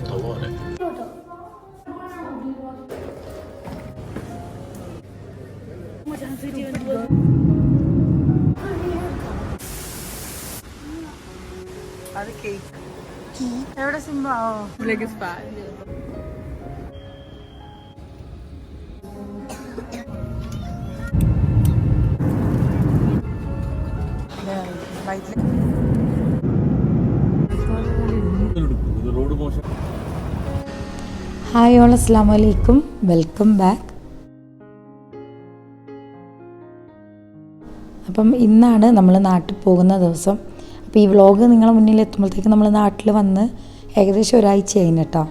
towary. അത് cake എവിടെ സിംബോ ലെഗ് സ്പാ ഹായ് ഓൾ അസ്സാം വലൈക്കും വെൽക്കം ബാക്ക് അപ്പം ഇന്നാണ് നമ്മൾ നാട്ടിൽ പോകുന്ന ദിവസം. അപ്പോൾ ഈ വ്ളോഗ് നിങ്ങളെ മുന്നിൽ എത്തുമ്പോഴത്തേക്ക് നമ്മൾ നാട്ടിൽ വന്ന് ഏകദേശം ഒരാഴ്ച കഴിഞ്ഞ കേട്ടോ.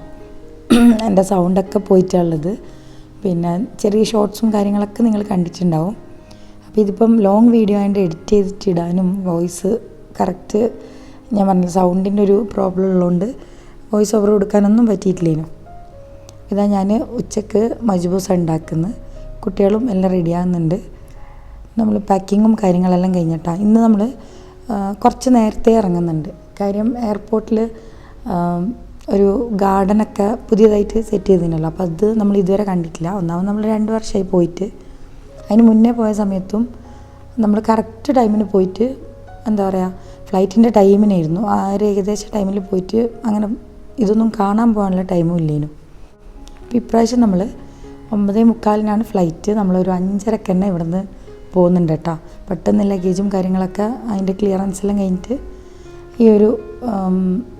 എന്റെ സൗണ്ടൊക്കെ പോയിട്ടുള്ളത്. പിന്നെ ചെറിയ ഷോർട്സും കാര്യങ്ങളൊക്കെ നിങ്ങൾ കണ്ടിട്ടുണ്ടാവും. അപ്പോൾ ഇതിപ്പം ലോങ് വീഡിയോ ആയിട്ട് എഡിറ്റ് ചെയ്തിട്ട് ഇടാനും വോയിസ് കറക്റ്റ് ഞാൻ പറഞ്ഞ സൗണ്ടിന്റെ ഒരു പ്രോബ്ലം ഉള്ളതുകൊണ്ട് വോയിസ് ഓവർ കൊടുക്കാനൊന്നും പറ്റിയിട്ടില്ലേനു. ഇതാ ഞാൻ ഉച്ചയ്ക്ക് മജ്ബൂസ ഉണ്ടാക്കുന്നത് കുട്ടികളും എല്ലാം റെഡിയാകുന്നുണ്ട് നമ്മൾ പാക്കിങ്ങും കാര്യങ്ങളെല്ലാം കഴിഞ്ഞിട്ടാണ് ഇന്ന് നമ്മൾ കുറച്ച് നേരത്തെ ഇറങ്ങുന്നുണ്ട്. കാര്യം എയർപോർട്ടിൽ ഒരു ഗാർഡനൊക്കെ പുതിയതായിട്ട് സെറ്റ് ചെയ്തിരുന്നല്ലോ. അപ്പോൾ അത് നമ്മൾ ഇതുവരെ കണ്ടിട്ടില്ല. ഒന്നാമത് നമ്മൾ രണ്ട് വർഷമായി പോയിട്ട്. അതിന് മുന്നേ പോയ സമയത്തും നമ്മൾ കറക്റ്റ് ടൈമിന് പോയിട്ട് എന്താ പറയുക ഫ്ലൈറ്റിന്റെ ടൈമിനായിരുന്നു ആ ഒരു ഏകദേശം ടൈമിൽ പോയിട്ട് അങ്ങനെ ഇതൊന്നും കാണാൻ പോകാനുള്ള ടൈമും ഇല്ലേനു. അപ്പോൾ ഇപ്രാവശ്യം നമ്മൾ ഒമ്പതേ മുക്കാലിനാണ് ഫ്ലൈറ്റ് നമ്മളൊരു അഞ്ചരക്ക് തന്നെ ഇവിടുന്ന് പോകുന്നുണ്ട് കേട്ടോ. പെട്ടെന്ന് ലഗേജും കാര്യങ്ങളൊക്കെ അതിന്റെ ക്ലിയറൻസ് എല്ലാം കഴിഞ്ഞിട്ട് ഈ ഒരു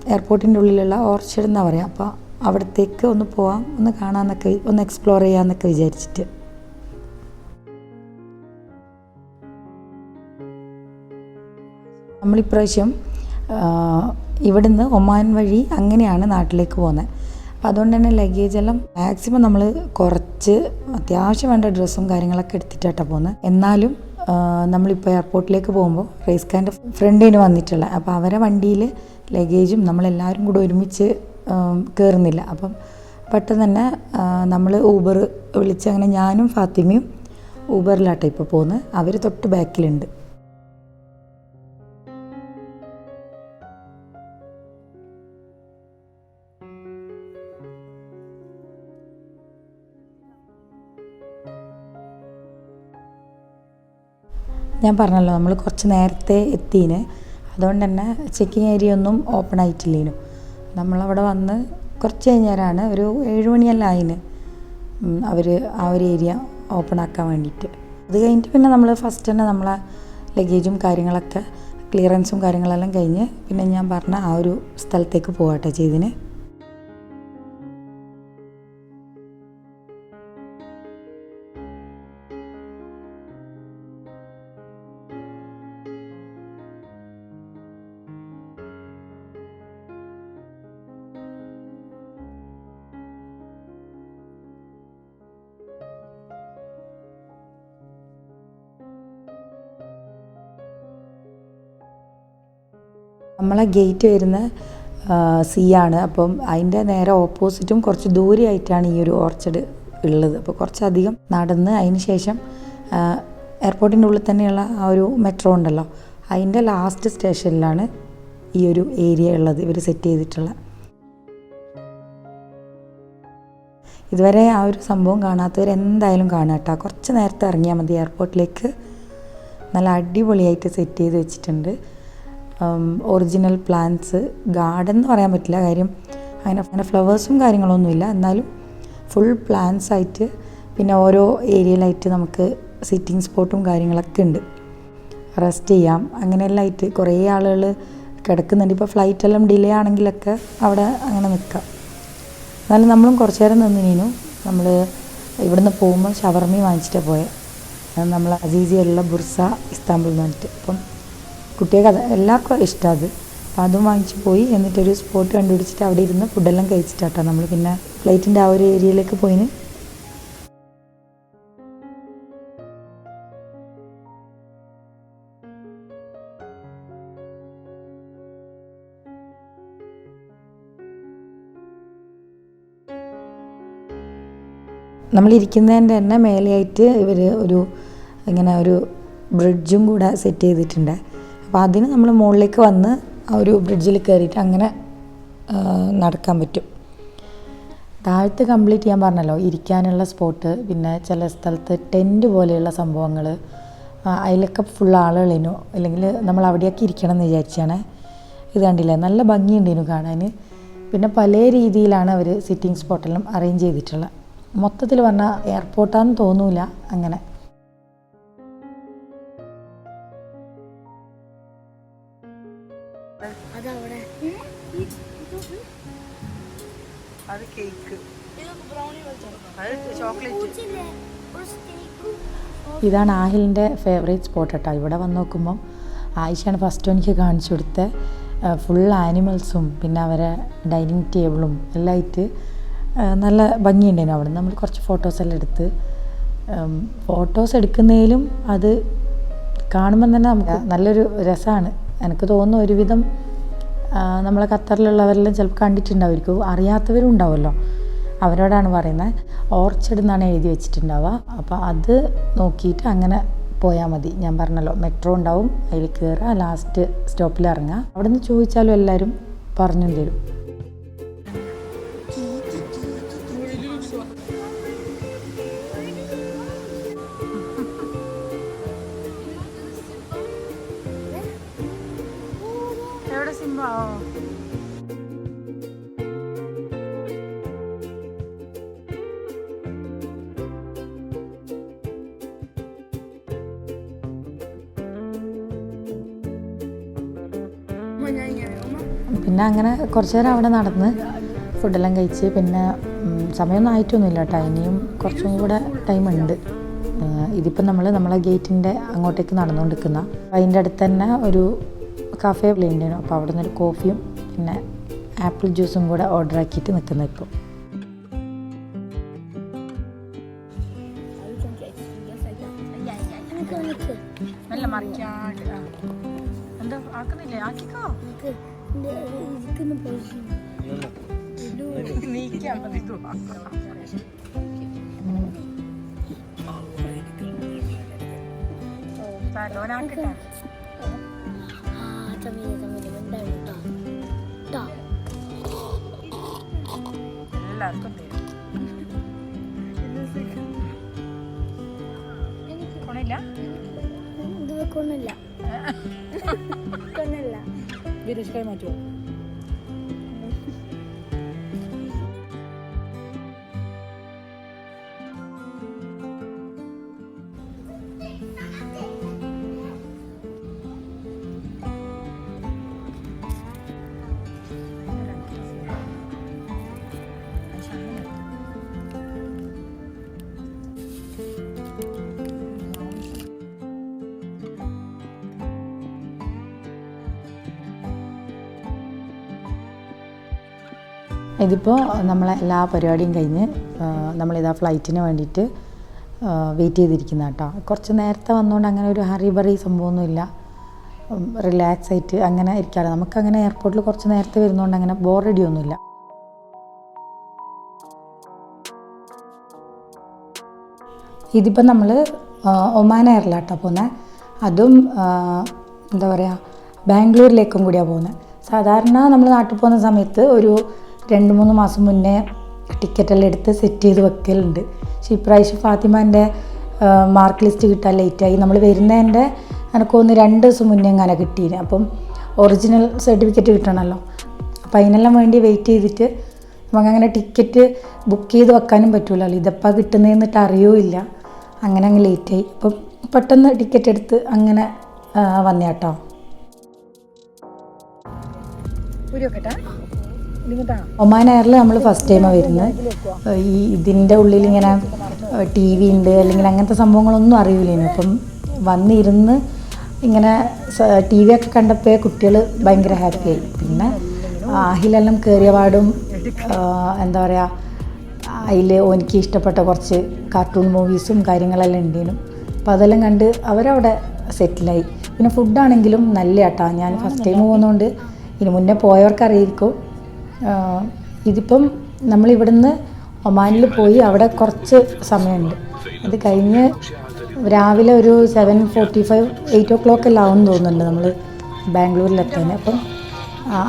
എയർപോർട്ടിന്റെ ഉള്ളിലുള്ള ഓർച്ചഡ് എന്നാണ് പറയുക അപ്പോൾ അവിടത്തേക്ക് ഒന്ന് പോവാം ഒന്ന് കാണാമെന്നൊക്കെ ഒന്ന് എക്സ്പ്ലോർ ചെയ്യാമെന്നൊക്കെ വിചാരിച്ചിട്ട്. നമ്മളിപ്രാവശ്യം ഇവിടുന്ന് ഒമാൻ വഴി അങ്ങനെയാണ് നാട്ടിലേക്ക് പോകുന്നത് അപ്പോൾ അതുകൊണ്ട് തന്നെ ലഗേജ് എല്ലാം മാക്സിമം നമ്മൾ കുറച്ച് അത്യാവശ്യം വേണ്ട ഡ്രസ്സും കാര്യങ്ങളൊക്കെ എടുത്തിട്ടാട്ടാണ് പോകുന്നത്. എന്നാലും നമ്മളിപ്പോൾ എയർപോർട്ടിലേക്ക് പോകുമ്പോൾ റേസ്കാന്റെ ഫ്രണ്ടിന് വന്നിട്ടുള്ള അപ്പോൾ അവരെ വണ്ടിയിൽ ലഗേജും നമ്മളെല്ലാവരും കൂടെ ഒരുമിച്ച് കയറുന്നില്ല അപ്പം പെട്ടെന്ന് തന്നെ നമ്മൾ ഊബർ വിളിച്ച് അങ്ങനെ ഞാനും ഫാത്തിമയും ഊബറിലാട്ടോ ഇപ്പോൾ പോകുന്നത്. അവർ തൊട്ട് ബാക്കിലുണ്ട്. ഞാൻ പറഞ്ഞല്ലോ നമ്മൾ കുറച്ച് നേരത്തെ എത്തീന്. അതുകൊണ്ട് തന്നെ ചെക്കിങ് ഏരിയ ഒന്നും ഓപ്പൺ ആയിട്ടില്ലേനു. നമ്മളവിടെ വന്ന് കുറച്ച് കഴിഞ്ഞേരാണ് ഒരു ഏഴുമണിയെല്ലാം ആയിന്. അവർ ആ ഒരു ഏരിയ ഓപ്പൺ ആക്കാൻ വേണ്ടിയിട്ട്. അത് കഴിഞ്ഞിട്ട് പിന്നെ നമ്മൾ ഫസ്റ്റ് തന്നെ നമ്മളെ ലഗേജും കാര്യങ്ങളൊക്കെ ക്ലിയറൻസും കാര്യങ്ങളെല്ലാം കഴിഞ്ഞ് പിന്നെ ഞാൻ പറഞ്ഞ ആ ഒരു സ്ഥലത്തേക്ക് പോകട്ടെ ചെയ്തിന് നമ്മളെ ഗേറ്റ് വരുന്ന സി ആണ്. അപ്പം അതിന്റെ നേരെ ഓപ്പോസിറ്റും കുറച്ച് ദൂരെയായിട്ടാണ് ഈ ഒരു ഓർച്ചഡ് ഉള്ളത്. അപ്പോൾ കുറച്ചധികം നടന്ന് അതിന് ശേഷം എയർപോർട്ടിന്റെ ഉള്ളിൽ തന്നെയുള്ള ആ ഒരു മെട്രോ ഉണ്ടല്ലോ. അതിന്റെ ലാസ്റ്റ് സ്റ്റേഷനിലാണ് ഈ ഒരു ഏരിയ ഉള്ളത്. ഇവർ സെറ്റ് ചെയ്തിട്ടുള്ള. ഇതുവരെ ആ ഒരു സംഭവം കാണാത്തവർ എന്തായാലും കാണുക കേട്ടോ കുറച്ച് നേരത്തെ ഇറങ്ങിയാൽ മതി. എയർപോർട്ടിലേക്ക് നല്ല അടിപൊളിയായിട്ട് സെറ്റ് ചെയ്ത് വെച്ചിട്ടുണ്ട്. ഒറിജിനൽ പ്ലാന്റ്സ് ഗാർഡൻ എന്ന് പറയാൻ പറ്റില്ല. കാര്യം അങ്ങനെ അങ്ങനെ ഫ്ലവേഴ്സും കാര്യങ്ങളൊന്നുമില്ല. എന്നാലും ഫുൾ പ്ലാന്റ്സ് ആയിട്ട് പിന്നെ ഓരോ ഏരിയയിലായിട്ട് നമുക്ക് സിറ്റിംഗ് സ്പോട്ടും കാര്യങ്ങളൊക്കെ ഉണ്ട്. റെസ്റ്റ് ചെയ്യാം. അങ്ങനെയെല്ലാം ആയിട്ട് കുറേ ആളുകൾ കിടക്കുന്നുണ്ട്. ഇപ്പോൾ ഫ്ലൈറ്റെല്ലാം ഡിലേ ആണെങ്കിലൊക്കെ അവിടെ അങ്ങനെ നിൽക്കാം. എന്നാലും നമ്മളും കുറച്ച് നേരം നിന്ന് നീനു. നമ്മൾ ഇവിടുന്ന് പോകുമ്പോൾ ഷവർമി വാങ്ങിച്ചിട്ടാണ് പോയത് നമ്മൾ അസീസിയുള്ള ബുർസ ഇസ്താംബുൾ എന്ന് പറഞ്ഞിട്ട്. അപ്പം കഥ എല്ലാവർക്കും ഇഷ്ടം അത്. അതും വാങ്ങിച്ചു പോയി. എന്നിട്ടൊരു സ്പോട്ട് കണ്ടുപിടിച്ചിട്ട് അവിടെ ഇരുന്ന് ഫുഡെല്ലാം കഴിച്ചിട്ടാട്ടോ നമ്മൾ പിന്നെ ഫ്ലൈറ്റിന്റെ ആ ഒരു ഏരിയയിലേക്ക് പോയിന്. നമ്മളിരിക്കുന്നതിന്റെ തന്നെ മേലെയായിട്ട് ഇവർ ഒരു ഇങ്ങനെ ഒരു ബ്രിഡ്ജും കൂടെ സെറ്റ് ചെയ്തിട്ടുണ്ട്. അപ്പോൾ അതിന് നമ്മൾ മുകളിലേക്ക് വന്ന് ഒരു ബ്രിഡ്ജിൽ കയറിയിട്ട് അങ്ങനെ നടക്കാൻ പറ്റും. താഴത്ത് കംപ്ലീറ്റ് ചെയ്യാൻ പറഞ്ഞല്ലോ ഇരിക്കാനുള്ള സ്പോട്ട് പിന്നെ ചില സ്ഥലത്ത് ടെന്റ് പോലെയുള്ള സംഭവങ്ങൾ അതിലൊക്കെ ഫുൾ ആളുകളേനു അല്ലെങ്കിൽ നമ്മൾ അവിടെയൊക്കെ ഇരിക്കണം എന്ന് വിചാരിച്ചാണ്. ഇത് കണ്ടില്ലേ? നല്ല ഭംഗിയുണ്ടേനു കാണാൻ. പിന്നെ പല രീതിയിലാണ് അവർ സിറ്റിംഗ് സ്പോട്ടെല്ലാം അറേഞ്ച് ചെയ്തിട്ടുള്ളത്. മൊത്തത്തിൽ പറഞ്ഞാൽ എയർപോർട്ടാണെന്ന് തോന്നൂല അങ്ങനെ. ഇതാണ് ആഹിലിന്റെ ഫേവറേറ്റ് സ്പോട്ട് കേട്ടോ. ഇവിടെ വന്ന് നോക്കുമ്പോൾ ആയിഷയാണ് ഫസ്റ്റ് എനിക്ക് കാണിച്ചു കൊടുത്തത് ഫുൾ ആനിമൽസും പിന്നെ അവരെ ഡൈനിങ് ടേബിളും എല്ലാം ആയിട്ട് നല്ല ഭംഗിയുണ്ടായിരുന്നു അവിടെ. നമ്മൾ കുറച്ച് ഫോട്ടോസ് എല്ലാം എടുത്ത് ഫോട്ടോസ് എടുക്കുന്നതിലും അത് കാണുമ്പം തന്നെ നമുക്ക് നല്ലൊരു രസമാണ്. എനിക്ക് തോന്നുന്നു ഒരുവിധം നമ്മളെ ഖത്തറിലുള്ളവരെല്ലാം ചിലപ്പോൾ കണ്ടിട്ടുണ്ടാവുമായിരിക്കും. അറിയാത്തവരും ഉണ്ടാവുമല്ലോ. അവരോടാണ് പറയുന്നത്. ഓർച്ചഡ് എന്നാണ് എഴുതി വെച്ചിട്ടുണ്ടാവുക. അപ്പോൾ അത് നോക്കിയിട്ട് അങ്ങനെ പോയാൽ മതി. ഞാൻ പറഞ്ഞല്ലോ മെട്രോ ഉണ്ടാവും അതിൽ കയറുക ലാസ്റ്റ് സ്റ്റോപ്പിൽ ഇറങ്ങുക അവിടെ നിന്ന് ചോദിച്ചാലും എല്ലാവരും പറഞ്ഞു തരും. എവിടെ പിന്നെ അങ്ങനെ കുറച്ച് നേരം അവിടെ നടന്ന് ഫുഡെല്ലാം കഴിച്ച് പിന്നെ സമയമൊന്നും ആയിട്ടൊന്നുമില്ല കേട്ടോ. ഇനിയും കുറച്ചും കൂടെ ടൈം ഉണ്ട് ഇതിപ്പോൾ നമ്മൾ നമ്മളെ ഗേറ്റിന്റെ അങ്ങോട്ടേക്ക് നടന്നുകൊണ്ടിരിക്കുന്ന അതിന്റെ അടുത്ത് തന്നെ ഒരു കഫേ ഉണ്ടായിരുന്നു. അപ്പോൾ അവിടെ നിന്നൊരു കോഫിയും പിന്നെ ആപ്പിൾ ജ്യൂസും കൂടെ ഓർഡർ ആക്കിയിട്ട് നിൽക്കുന്നത് ഇപ്പോൾ തരും കൊണില്ല ഇത് കൊന്നില്ല കൊന്നില്ല ബിരിഷ് കൈ മാറ്റുമോ ഇതിപ്പോൾ നമ്മളെ എല്ലാ പരിപാടിയും കഴിഞ്ഞ് നമ്മളിതാ ഫ്ലൈറ്റിന് വേണ്ടിയിട്ട് വെയിറ്റ് ചെയ്തിരിക്കുന്ന കേട്ടോ കുറച്ച് നേരത്തെ വന്നുകൊണ്ട് അങ്ങനെ ഒരു ഹറി ബറി സംഭവമൊന്നുമില്ല റിലാക്സ് ആയിട്ട് അങ്ങനെ ഇരിക്കാറ് നമുക്കങ്ങനെ എയർപോർട്ടിൽ കുറച്ച് നേരത്തെ വരുന്നതുകൊണ്ട് അങ്ങനെ ബോറടി ഒന്നുമില്ല. ഇതിപ്പോൾ നമ്മൾ ഒമാൻ എയറിലാട്ടോ പോകുന്നത് അതും എന്താ പറയുക ബാംഗ്ലൂരിലേക്കും കൂടിയാണ് പോകുന്നത് സാധാരണ നമ്മൾ നാട്ടിൽ പോകുന്ന സമയത്ത് ഒരു രണ്ട് മൂന്ന് മാസം മുന്നേ ടിക്കറ്റെല്ലാം എടുത്ത് സെറ്റ് ചെയ്ത് വെക്കലുണ്ട്. പക്ഷേ ഇപ്രാവശ്യം ഫാത്തിമാന്റെ മാർക്ക് ലിസ്റ്റ് കിട്ടാൻ ലേറ്റായി നമ്മൾ വരുന്നതിന്റെ ഒന്ന് രണ്ട് ദിവസം മുന്നേ അങ്ങനെ കിട്ടിയിന് അപ്പം ഒറിജിനൽ സർട്ടിഫിക്കറ്റ് കിട്ടണമല്ലോ അപ്പോൾ അതിനെല്ലാം വേണ്ടി വെയിറ്റ് ചെയ്തിട്ട് നമുക്ക് അങ്ങനെ ടിക്കറ്റ് ബുക്ക് ചെയ്ത് വെക്കാനും പറ്റൂലല്ലോ. ഇതെപ്പോൾ കിട്ടുന്നതെന്നിട്ട് അറിയൂല്ല. അങ്ങനെ അങ്ങ് ലേറ്റായി അപ്പം പെട്ടെന്ന് ടിക്കറ്റ് എടുത്ത് അങ്ങനെ വന്നേട്ടോ ഒരു ഒമാൻ എയറിൽ നമ്മൾ ഫസ്റ്റ് ടൈമാണ് വരുന്നത് ഈ ഇതിന്റെ ഉള്ളിൽ ഇങ്ങനെ ടി വി ഉണ്ട് അല്ലെങ്കിൽ അങ്ങനത്തെ സംഭവങ്ങളൊന്നും അറിയില്ലേനു അപ്പം വന്നിരുന്ന് ഇങ്ങനെ ടി വി ഒക്കെ കണ്ടപ്പോൾ കുട്ടികൾ ഭയങ്കര ഹാപ്പിയായി പിന്നെ ആഹിലെല്ലാം കയറിയ പാടും എന്താ പറയുക അതിൽ എനിക്ക് ഇഷ്ടപ്പെട്ട കുറച്ച് കാർട്ടൂൺ മൂവീസും കാര്യങ്ങളെല്ലാം ഉണ്ടേനു അപ്പോൾ അതെല്ലാം കണ്ട് അവരവിടെ സെറ്റിലായി പിന്നെ ഫുഡാണെങ്കിലും നല്ല കേട്ടോ ഞാൻ ഫസ്റ്റ് ടൈം പോകുന്നതുകൊണ്ട് ഇനി മുന്നേ പോയവർക്കറിയിരിക്കും ഇതിപ്പം നമ്മളിവിടുന്ന് ഒമാനിൽ പോയി അവിടെ കുറച്ച് സമയമുണ്ട്. അത് കഴിഞ്ഞ് രാവിലെ ഒരു seven forty five eight o'clock എല്ലാം ആവും തോന്നുന്നുണ്ട് നമ്മൾ ബാംഗ്ലൂരിലെത്താൻ അപ്പം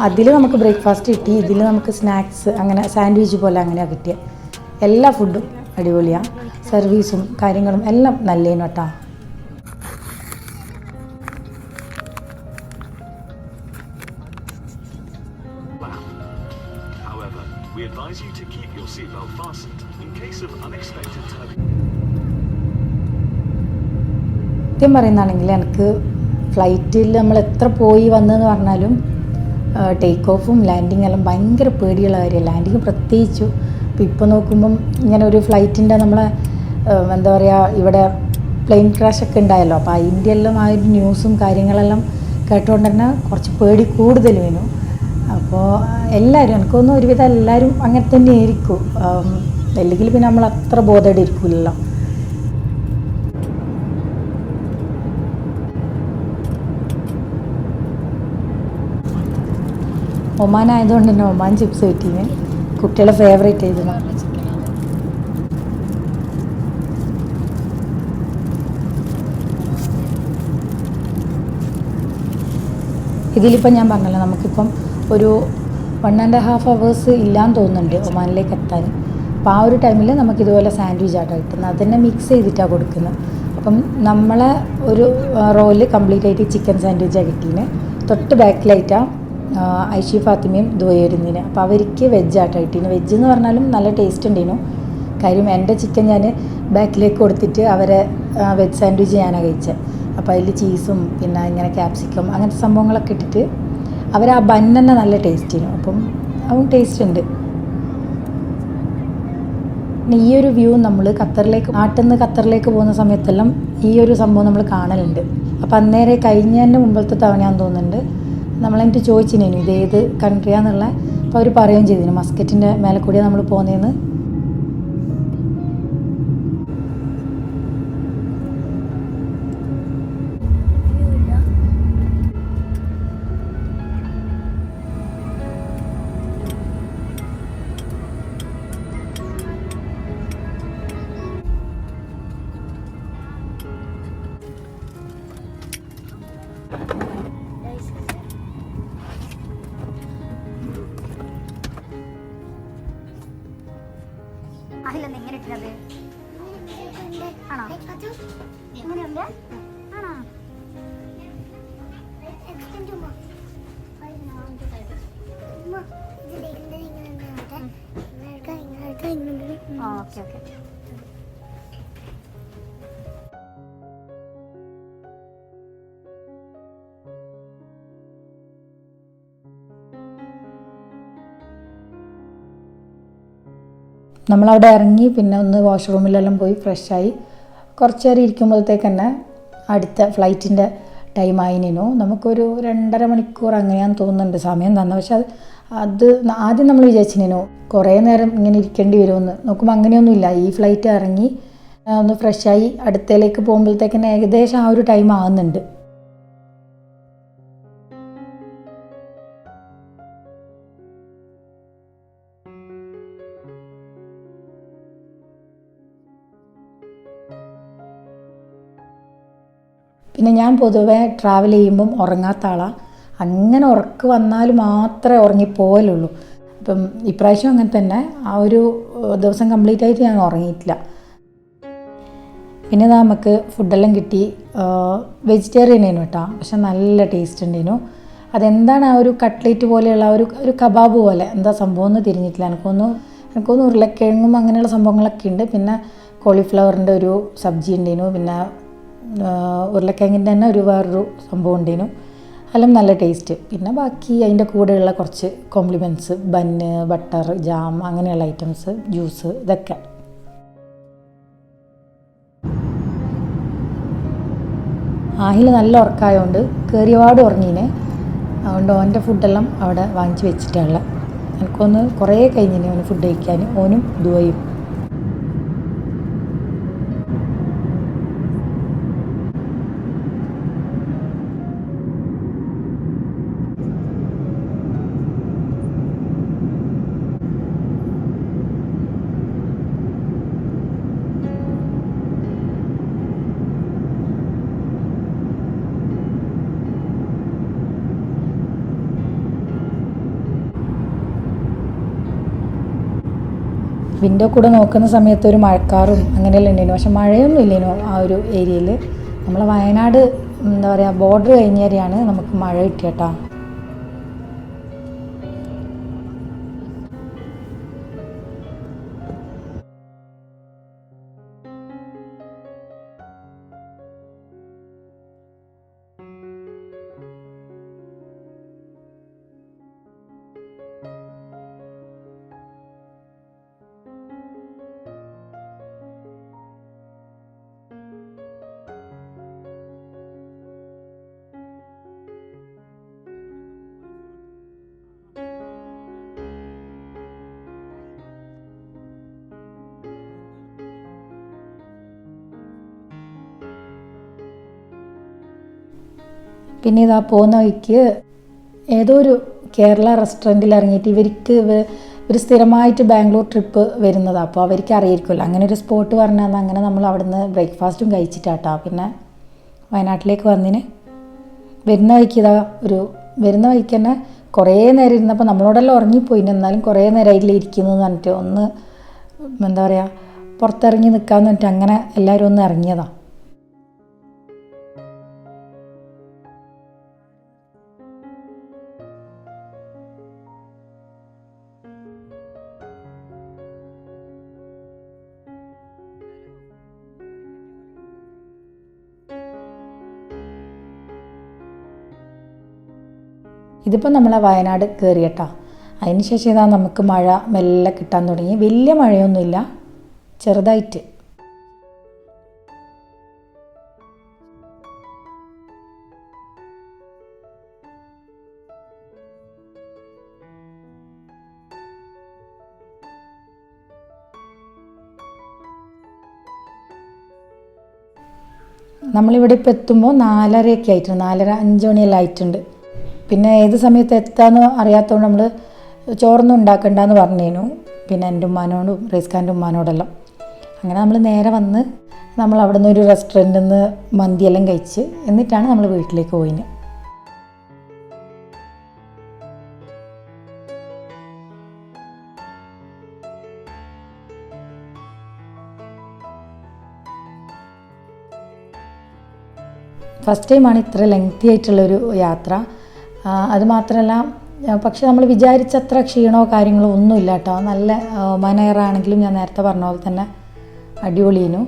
അതിൽ നമുക്ക് ബ്രേക്ക്ഫാസ്റ്റ് കിട്ടി. ഇതിൽ നമുക്ക് സ്നാക്സ് അങ്ങനെ സാൻഡ്വിച്ച് പോലെ അങ്ങനെയാണ് കിട്ടിയത് എല്ലാ ഫുഡും അടിപൊളിയാണ് സർവീസും കാര്യങ്ങളും എല്ലാം നല്ലേനു സത്യം പറയുന്നതാണെങ്കിൽ എനിക്ക് ഫ്ലൈറ്റിൽ നമ്മൾ എത്ര പോയി വന്നെന്ന് പറഞ്ഞാലും ടേക്ക് ഓഫും ലാൻഡിങ് എല്ലാം ഭയങ്കര പേടിയുള്ള കാര്യമാണ് ലാൻഡിങ് പ്രത്യേകിച്ചു. അപ്പോൾ ഇപ്പോൾ നോക്കുമ്പം ഇങ്ങനെ ഒരു ഫ്ലൈറ്റിന്റെ നമ്മളെ എന്താ പറയുക ഇവിടെ പ്ലെയിൻ ക്രാഷ് ഒക്കെ ഉണ്ടായല്ലോ. അപ്പോൾ അതിന്റെ എല്ലാം ആ ഒരു ന്യൂസും കാര്യങ്ങളെല്ലാം കേട്ടുകൊണ്ട് തന്നെ കുറച്ച് പേടി കൂടുതൽ വേണു അപ്പോൾ എല്ലാവരും എനിക്കൊന്നും ഒരുവിധം എല്ലാവരും അങ്ങനെ തന്നെ ആയിരിക്കും അല്ലെങ്കിൽ പിന്നെ നമ്മൾ അത്ര ബോധമായിട്ട് ഇരിക്കില്ലല്ലോ ഒമാൻ ആയതുകൊണ്ട് തന്നെ ഒമാൻ ചിപ്സ് കിട്ടി കുട്ടികളെ ഫേവറേറ്റ് ആയിരുന്നു ഇതിലിപ്പം ഞാൻ പറഞ്ഞല്ലോ നമുക്കിപ്പം ഒരു വൺ ആൻഡ് ഹാഫ് അവേഴ്സ് ഇല്ലാന്ന് തോന്നുന്നുണ്ട് ഒമാനിലേക്ക് എത്താൻ. അപ്പോൾ ആ ഒരു ടൈമിൽ നമുക്ക് ഇതുപോലെ സാൻഡ്വിച്ച് ആട്ടോ കിട്ടുന്നത്. അത് തന്നെ മിക്സ് ചെയ്തിട്ടാണ് കൊടുക്കുന്നത്. അപ്പം നമ്മളെ ഒരു റോൽ കംപ്ലീറ്റ് ആയിട്ട് ചിക്കൻ സാൻഡ്വിച്ചാണ് കിട്ടീന് തൊട്ട് ബാക്കിലായിട്ടാണ് ഐഷി ഫാത്തിമയും ദ്വയരുന്നിന് അപ്പോൾ അവർക്ക് വെജ് ആട്ടോ കിട്ടീന് വെജ് എന്ന് പറഞ്ഞാലും നല്ല ടേസ്റ്റ് ഉണ്ടേനു കാര്യം എന്റെ ചിക്കൻ ഞാൻ ബാക്കിലേക്ക് കൊടുത്തിട്ട് അവരെ വെജ് സാൻഡ്വിച്ച് ഞാനാണ് കഴിച്ചത് അപ്പോൾ അതിൽ ചീസും പിന്നെ ഇങ്ങനെ ക്യാപ്സിക്കം അങ്ങനത്തെ സംഭവങ്ങളൊക്കെ ഇട്ടിട്ട് അവർ ആ ബൻ തന്നെ നല്ല ടേസ്റ്റ് ചെയ്യും അപ്പം അതും ടേസ്റ്റ് ഉണ്ട്. ഈ ഒരു വ്യൂ നമ്മൾ ഖത്തറിലേക്ക് നാട്ടിൽ നിന്ന് ഖത്തറിലേക്ക് പോകുന്ന സമയത്തെല്ലാം ഈ ഒരു സംഭവം നമ്മൾ കാണലുണ്ട്. അപ്പോൾ അന്നേരം കഴിഞ്ഞതിന്റെ മുമ്പത്തെ തവണയാന്ന് തോന്നുന്നുണ്ട്. നമ്മളെന്നിട്ട് ചോദിച്ചിനു ഇത് ഏത് കൺട്രിയാന്നുള്ള അപ്പോൾ അവർ പറയുകയും ചെയ്തിരുന്നു മസ്കറ്റിന്റെ മേലെ കൂടിയാണ് നമ്മൾ പോകുന്നതെന്ന് ഓക്കെ നമ്മളവിടെ ഇറങ്ങി പിന്നെ ഒന്ന് വാഷ്റൂമിലെല്ലാം പോയി ഫ്രഷായി. കുറച്ച് നേരം ഇരിക്കുമ്പോഴത്തേക്ക് തന്നെ അടുത്ത ഫ്ലൈറ്റിന്റെ ടൈം ആയിനു നമുക്കൊരു രണ്ടര മണിക്കൂർ അങ്ങനെയാന്ന് തോന്നുന്നുണ്ട് സമയം തന്നെ. പക്ഷെ അത് അത് ആദ്യം നമ്മൾ വിചാരിച്ചിനു കുറേ നേരം ഇങ്ങനെ ഇരിക്കേണ്ടി വരുമെന്ന്. നോക്കുമ്പോൾ അങ്ങനെയൊന്നുമില്ല. ഈ ഫ്ലൈറ്റ് ഇറങ്ങി ഒന്ന് ഫ്രഷായി അടുത്തേലേക്ക് പോകുമ്പോഴത്തേക്കിന് ഏകദേശം ആ ഒരു ടൈം ആകുന്നുണ്ട് പിന്നെ ഞാൻ പൊതുവേ ട്രാവൽ ചെയ്യുമ്പം ഉറങ്ങാത്ത ആളാണ് അങ്ങനെ ഉറക്ക് വന്നാൽ മാത്രമേ ഉറങ്ങിപ്പോകലുള്ളൂ അപ്പം ഇപ്രാവശ്യം അങ്ങനെ തന്നെ ആ ഒരു ദിവസം കംപ്ലീറ്റ് ആയിട്ട് ഞാൻ ഉറങ്ങിയിട്ടില്ല. പിന്നെ നമുക്ക് ഫുഡെല്ലാം കിട്ടി. വെജിറ്റേറിയൻ ആയിരുന്നു കേട്ടോ. പക്ഷെ നല്ല ടേസ്റ്റ് ഉണ്ടായിരുന്നു. അതെന്താണ് ആ ഒരു കട്ട്ലേറ്റ് പോലെയുള്ള ഒരു ഒരു കബാബ് പോലെ? എന്താ സംഭവം എന്ന് തിരിഞ്ഞിട്ടില്ല. എനിക്കൊന്ന് എനിക്കൊന്ന് ഉരുളക്കിഴങ്ങും അങ്ങനെയുള്ള സംഭവങ്ങളൊക്കെ ഉണ്ട്. പിന്നെ കോളിഫ്ലവറിന്റെ ഒരു സബ്ജി ഉണ്ടായിരുന്നു. പിന്നെ ഉരുളക്കിഴങ്ങിന്റെ തന്നെ ഒരു വേറൊരു സംഭവം ഉണ്ടായിരുന്നു. എല്ലാം നല്ല ടേസ്റ്റ് പിന്നെ ബാക്കി അതിന്റെ കൂടെയുള്ള കുറച്ച് കോംപ്ലിമെന്റ്സ് ബന്ന് ബട്ടർ ജാം അങ്ങനെയുള്ള ഐറ്റംസ് ജ്യൂസ് ഇതൊക്കെ. ആഹിൽ നല്ല ഉറക്കമായതുകൊണ്ട് കയറിയപാട് ഉറങ്ങീനെ. അതുകൊണ്ട് ഓന്റെ ഫുഡെല്ലാം അവിടെ വാങ്ങിച്ച് വെച്ചിട്ടുള്ള എനിക്കൊന്ന് കുറേ കഴിഞ്ഞിനെ ഓന് ഫുഡ് കഴിക്കാൻ. ഓനും ദുവയും വിൻഡോ കൂടെ നോക്കുന്ന സമയത്ത് ഒരു മഴക്കാറും അങ്ങനെയെല്ലാം ഉണ്ടായിരുന്നു. പക്ഷെ മഴയൊന്നും ഇല്ലേനു ആ ഒരു ഏരിയയിൽ നമ്മളെ വയനാട് എന്താ പറയുക ബോർഡർ കഴിഞ്ഞേരെയാണ് നമുക്ക് മഴ കിട്ടിയട്ടാ. പിന്നെ ഇതാ പോകുന്ന വഴിക്ക് ഏതോ ഒരു കേരള റെസ്റ്റോറന്റിൽ ഇറങ്ങിയിട്ട് ഇവർക്ക് ഒരു സ്ഥിരമായിട്ട് ബാംഗ്ലൂർ ട്രിപ്പ് വരുന്നതാണ് അപ്പോൾ അവർക്ക് അറിയായിരിക്കുമല്ലോ അങ്ങനെ ഒരു സ്പോട്ട് പറഞ്ഞാൽ അങ്ങനെ നമ്മൾ അവിടുന്ന് ബ്രേക്ക്ഫാസ്റ്റും കഴിച്ചിട്ടാട്ടോ. പിന്നെ വയനാട്ടിലേക്ക് വന്നിന്. വരുന്ന വഴിക്ക് ഇതാ ഒരു വരുന്ന വഴിക്ക് തന്നെ കുറേ നേരം ഇരുന്നപ്പോൾ നമ്മളോടെല്ലാം ഉറങ്ങിപ്പോയി എന്നാലും കുറേ നേരം അതിൽ ഇരിക്കുന്നതെന്ന് പറഞ്ഞിട്ട് ഒന്ന് എന്താ പറയുക പുറത്തിറങ്ങി നിൽക്കാമെന്ന് പറഞ്ഞിട്ട് അങ്ങനെ എല്ലാവരും ഒന്ന് ഇറങ്ങിയതാണ് ഇതിപ്പോൾ നമ്മളെ വയനാട് കയറിയട്ടാ അതിന് ശേഷം ഇതാ നമുക്ക് മഴ മെല്ലെ കിട്ടാൻ തുടങ്ങി. വലിയ മഴയൊന്നുമില്ല. ചെറുതായിട്ട്. നമ്മളിവിടെ ഇപ്പോൾ എത്തുമ്പോൾ നാലരയൊക്കെ ആയിട്ടുണ്ട്. നാലര അഞ്ച് മണിയെല്ലാം ആയിട്ടുണ്ട്. പിന്നെ ഏത് സമയത്ത് എത്താന്ന് അറിയാത്തതുകൊണ്ട് നമ്മൾ ചോറൊന്നും ഉണ്ടാക്കണ്ടെന്ന് പറഞ്ഞേനു. പിന്നെ എന്റെ ഉമ്മാനോടും റൈസ്ഖാന്റെ ഉമ്മാനോടെല്ലാം. അങ്ങനെ നമ്മൾ നേരെ വന്ന് നമ്മൾ അവിടെ നിന്ന് ഒരു റെസ്റ്റോറന്റിൽ നിന്ന് മന്തിയെല്ലാം കഴിച്ച് എന്നിട്ടാണ് നമ്മൾ വീട്ടിലേക്ക് പോയിന്. ഫസ്റ്റ് ടൈമാണ് ഇത്ര ലെങ്തി ആയിട്ടുള്ളൊരു യാത്ര. ആ, അത് മാത്രമല്ല ആ, പക്ഷെ നമ്മൾ വിചാരിച്ചത്ര ക്ഷീണമോ കാര്യങ്ങളോ ഒന്നുമില്ല കേട്ടോ. നല്ല മനയറാണെങ്കിലും ഞാൻ നേരത്തെ പറഞ്ഞ പോലെ തന്നെ അടിപൊളിയേനു.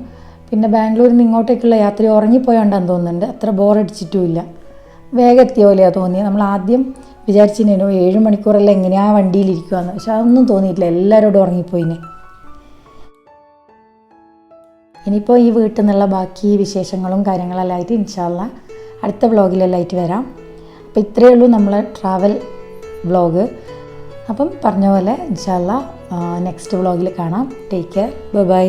പിന്നെ ബാംഗ്ലൂരിൽ നിന്ന് ഇങ്ങോട്ടേക്കുള്ള യാത്ര ഉറങ്ങിപ്പോയോണ്ടെന്ന് തോന്നുന്നുണ്ട്. അത്ര ബോറടിച്ചിട്ടുമില്ല. വേഗം എത്തിയ പോലെയാണ് തോന്നിയത് നമ്മൾ ആദ്യം വിചാരിച്ചിനു ഏഴ് മണിക്കൂറെല്ലാം എങ്ങനെയാണ് വണ്ടിയിലിരിക്കുവാന്ന്. പക്ഷെ അതൊന്നും തോന്നിയിട്ടില്ല. എല്ലാവരോടും ഉറങ്ങിപ്പോയിനെ. ഇനിയിപ്പോൾ ഈ വീട്ടിൽ നിന്നുള്ള ബാക്കി വിശേഷങ്ങളും കാര്യങ്ങളെല്ലാം ആയിട്ട് ഇൻഷാല്ല അടുത്ത വ്ളോഗിലെല്ലാം ആയിട്ട് വരാം. അപ്പോൾ ഇത്രയേ ഉള്ളൂ നമ്മളെ ട്രാവൽ വ്ളോഗ് അപ്പം പറഞ്ഞ പോലെ ഇൻഷാല്ല നെക്സ്റ്റ് വ്ളോഗിൽ കാണാം. Take care bye